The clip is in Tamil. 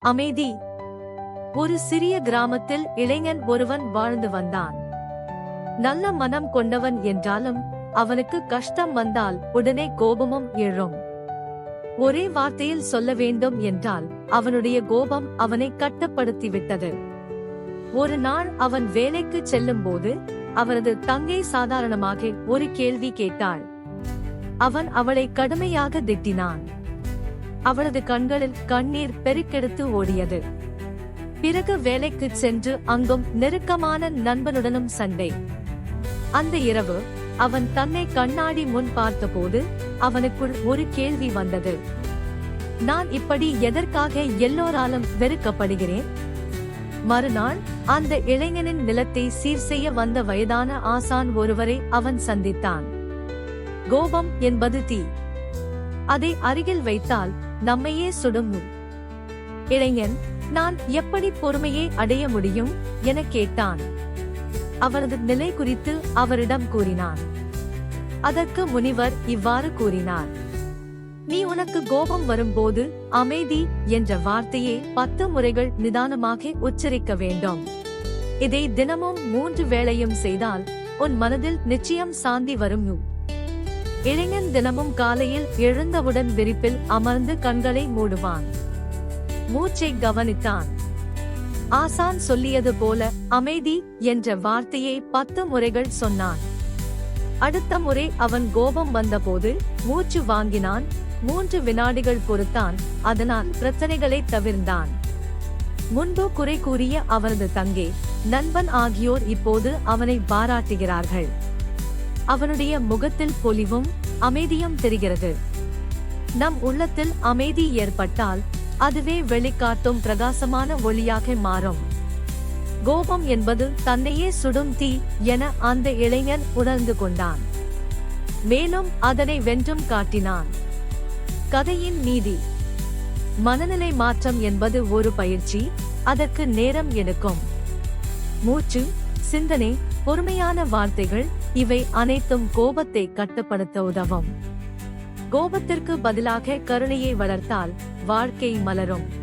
அமைதி. ஒரு சிறிய கிராமத்தில் இளைஞன் ஒருவன் வாழ்ந்து வந்தான். நல்ல மனம் கொண்டவன் என்றாலும் அவனுக்கு கஷ்டம் வந்தால் உடனே கோபமும் எழும். ஒரே வார்த்தையில் சொல்ல வேண்டும் என்றால் அவனுடைய கோபம் அவனை கட்டப்படுத்திவிட்டது. ஒரு நாள் அவன் வேலைக்கு செல்லும்போது அவரது தங்கை சாதாரணமாக ஒரு கேள்வி கேட்டாள். அவன் அவளை கடுமையாக திட்டினான். அவளது கண்களில் கண்ணீர் பெருக்கெடுத்து ஓடியது. பிறகு வேலைக்குச் சென்று அங்கும் நெருக்கமான நண்பனுடனும் சண்டை. அந்த இரவு அவன் தன்னை கண்ணாடி முன் பார்த்தபோது அவனுக்குள் ஒரு கேள்வி வந்தது. நான் இப்படி எதற்காக எல்லோராலும் வெறுக்கப்படுகிறேன்? மறுநாள் அந்த இளைஞனின் நிலத்தை சீர் செய்ய வந்த வயதான ஆசான் ஒருவரை அவன் சந்தித்தான். கோபம் என்பது தீ. அதை அருகில் வைத்தால் நம்மையே சுடும் இளைஞன் நான் எப்படி பொறுமையை அடைய முடியும்? என கேட்டான். அவரது நிலை குறித்து அவரிடம் கூறினான். அதற்கு முனிவர் இவ்வாறு கூறினார் நீ உனக்கு கோபம் வரும்போது அமைதி என்ற வார்த்தையை பத்து முறைகள் நிதானமாக உச்சரிக்க வேண்டும். இதை தினமும் மூன்று வேளையும் செய்தால் உன் மனதில் நிச்சயம் சாந்தி வரும். இளைஞன் தினமும் காலையில் எழுந்தவுடன் விரிப்பில் அமர்ந்து கண்களை மூடுவான். மூச்சை கவனித்தான். ஆசான் சொல்லியது போல அமைதி என்ற வார்த்தையை பத்து முறைகள் சொன்னான். அடுத்த முறை அவன் கோபம் வந்தபோது மூச்சு வாங்கினான். மூன்று வினாடிகள் பொறுத்தான் அதனால் பிரச்சனைகளை தவிர்ந்தான். முன்பு குறை கூறிய அவரது தங்கை நண்பன் ஆகியோர் இப்போது அவனை பாராட்டுகிறார்கள். அவனுடைய முகத்தில் பொலிவும் அமைதியும் தெரிகிறது. நம் உள்ளத்தில் அமைதி ஏற்பட்டால் அதுவே வெளிக்காட்டும் பிரகாசமான ஒளியாக மாறும். கோபம் என்பது தன்னையே சுடும் தீ என அந்த இளைஞன் உணர்ந்து கொண்டான். மேலும் அதனை வென்றும் காட்டினான். கதையின் நீதி மனநிலை மாற்றம் என்பது ஒரு பயிற்சி அதற்கு நேரம் எடுக்கும். மூச்சு சிந்தனை பொறுமையான வார்த்தைகள் இவை அனைத்தும் கோபத்தை கட்டுப்படுத்த உதவும். கோபத்திற்கு பதிலாக கருணையை வளர்த்தால் வாழ்க்கை மலரும்.